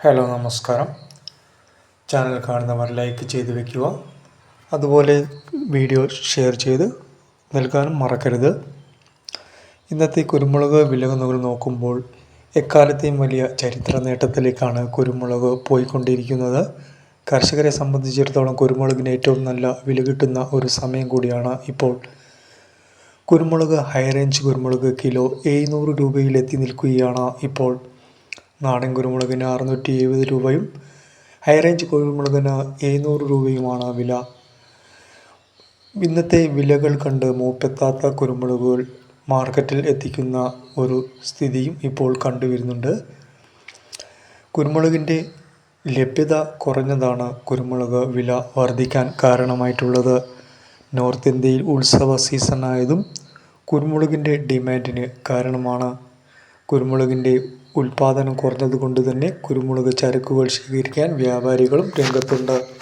Hello നമസ്കാരം. Channel കാണുന്നവർ like ചെയ്ത് വെക്കുക. അതുപോലെ വീഡിയോ ഷെയർ ചെയ്ത് നൽകാനും മറക്കരുത്. ഇന്നത്തെ കുരുമുളക് വിലകുന്നുകൾ നോക്കുമ്പോൾ എക്കാലത്തെയും വലിയ ചരിത്ര നേട്ടത്തിലേക്കാണ് കുരുമുളക് പോയിക്കൊണ്ടിരിക്കുന്നത്. കർഷകരെ സംബന്ധിച്ചിടത്തോളം കുരുമുളകിന് ഏറ്റവും നല്ല വില കിട്ടുന്ന ഒരു സമയം കൂടിയാണ് ഇപ്പോൾ. കുരുമുളക് ഹൈ റേഞ്ച് കുരുമുളക് കിലോ എഴുന്നൂറ് രൂപയിൽ എത്തി നിൽക്കുകയാണ് ഇപ്പോൾ. നാടൻ കുരുമുളകിന് അറുന്നൂറ്റി എഴുപത് രൂപയും ഹൈ റേഞ്ച് കുരുമുളകിന് എഴുന്നൂറ് രൂപയുമാണ് വില. ഇന്നത്തെ വിലകൾ കണ്ട് മൂപ്പെത്താത്ത കുരുമുളകുകൾ മാർക്കറ്റിൽ എത്തിക്കുന്ന ഒരു സ്ഥിതിയും ഇപ്പോൾ കണ്ടുവരുന്നുണ്ട്. കുരുമുളകിന്റെ ലഭ്യത കുറഞ്ഞതാണ് കുരുമുളക് വില വർദ്ധിക്കാൻ കാരണമായിട്ടുള്ളത്. നോർത്ത് ഇന്ത്യയിൽ ഉത്സവ സീസണായതും കുരുമുളകിന്റെ ഡിമാൻഡിന് കാരണമാണ്. കുരുമുളകിന്റെ ഉൽപ്പാദനം കുറഞ്ഞതുകൊണ്ട് തന്നെ കുരുമുളക് ചരക്കുകൾ ശേഖരിക്കാൻ വ്യാപാരികളും രംഗത്തുണ്ട്.